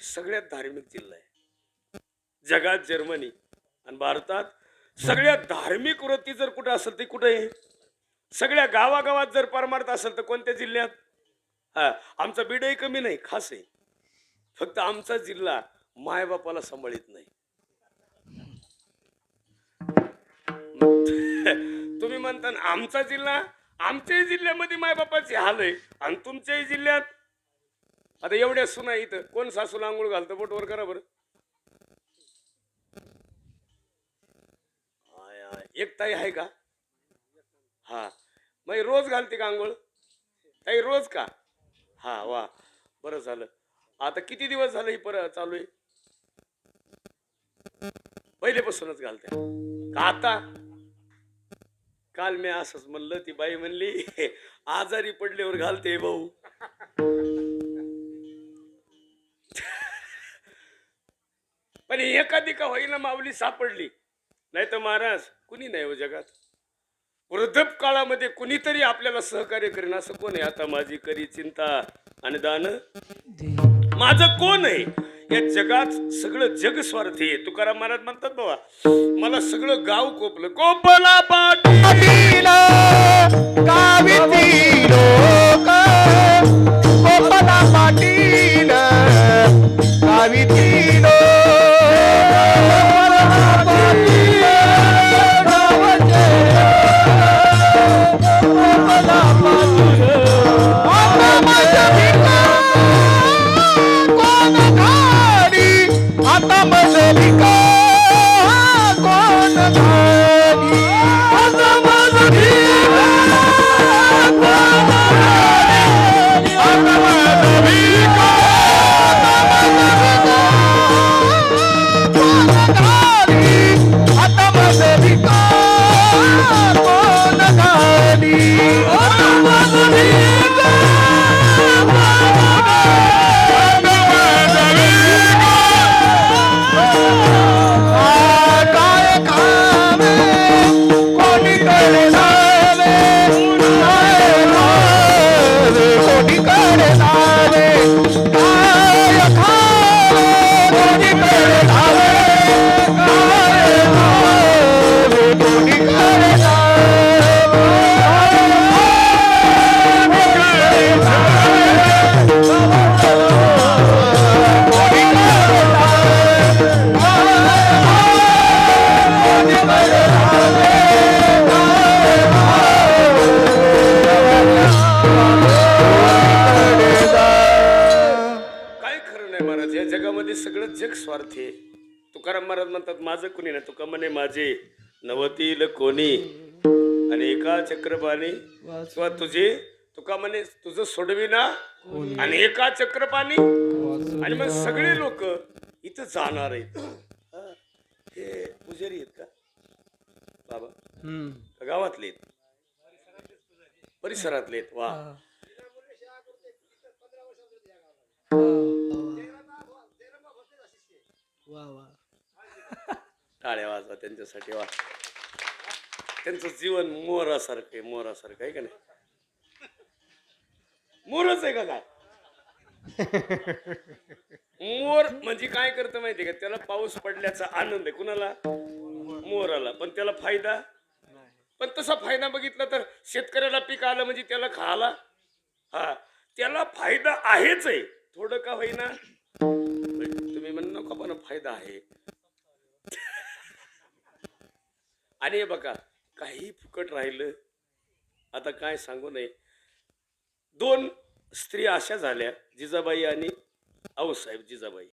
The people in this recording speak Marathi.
सगळ्यात धार्मिक जिल्हा आहे. जगात जर्मनी आणि भारतात सगळ्यात धार्मिक वृत्ती जर कुठं असेल ती कुठं आहे? सगळ्या गावागावात जर परमार्थ असेल तर कोणत्या जिल्ह्यात? हा आमचा बिडही कमी नाही खास आहे. फक्त आमचा जिल्हा मायबापाला सांभाळीत नाही. तुम्ही म्हणता आमचा जिल्हा आमच्याही जिल्ह्यामध्ये मायबापाचे हाल आहे. आणि तुमच्याही जिल्ह्यात आता एवढ्या सुना इथं. कोण सासूला आंघोळ घालतं? बोटवर करा बरं. एक ताई आहे का? हा. मग रोज घालते का आंघोळ? ताई रोज का? हा वा. बरं झालं. आता किती दिवस झालं ही परत चालू आहे? पहिलेपासूनच घालते. का आता? काल मी असंच म्हणलं ती बाई म्हणली आजारी पडल्यावर घालते भाऊ. पण एखादी का होईना माऊली सापडली. नाही तर महाराज कुणी नाही हो जगात. वृद्धप काळामध्ये कुणीतरी आपल्याला सहकार्य करेन असं कोण आहे? आता माझी करी चिंता आणि दान. माझं कोण आहे? या जगात सगळं जग स्वार्थी आहे. तुकाराम महाराज म्हणतात बाबा मला सगळं गाव कोपलं. कोपला पाटी सगळं जग स्वार्थी आहे. तुकाराम महाराज म्हणतात माझं कुणी नाही तुका म्हणे माझे नवतील कोणी. आणि एका चक्रपाणी किंवा तुझे तुका म्हणे तुझं सोडविना आणि एका चक्रपाणी आणि मग सगळे लोक इथं जाणार आहेत. हा. पुजारी आहेत का? बाबा गावातले आहेत? परिसरातले आहेत. वा टाळ्या वाजवा त्यांच्यासाठी वा. त्यांचं जीवन मोरासारखं आहे मोरासारखं आहे का नाही? मोरच आहे का काय? मोर म्हणजे काय करतं माहितीये का? त्याला पाऊस पडल्याचा आनंद आहे. कुणाला? मोराला. पण त्याला फायदा? पण तसा फायदा बघितला तर शेतकऱ्याला पीक आलं म्हणजे त्याला खाला हा. त्याला फायदा आहेच आहे. थोडं का होईना? आहे. आणि बघा काही फुकट राहिलं. आता काय सांगू नये. दोन स्त्री अशा झाल्या जिजाबाई आणि आऊसाहेब जिजाबाई.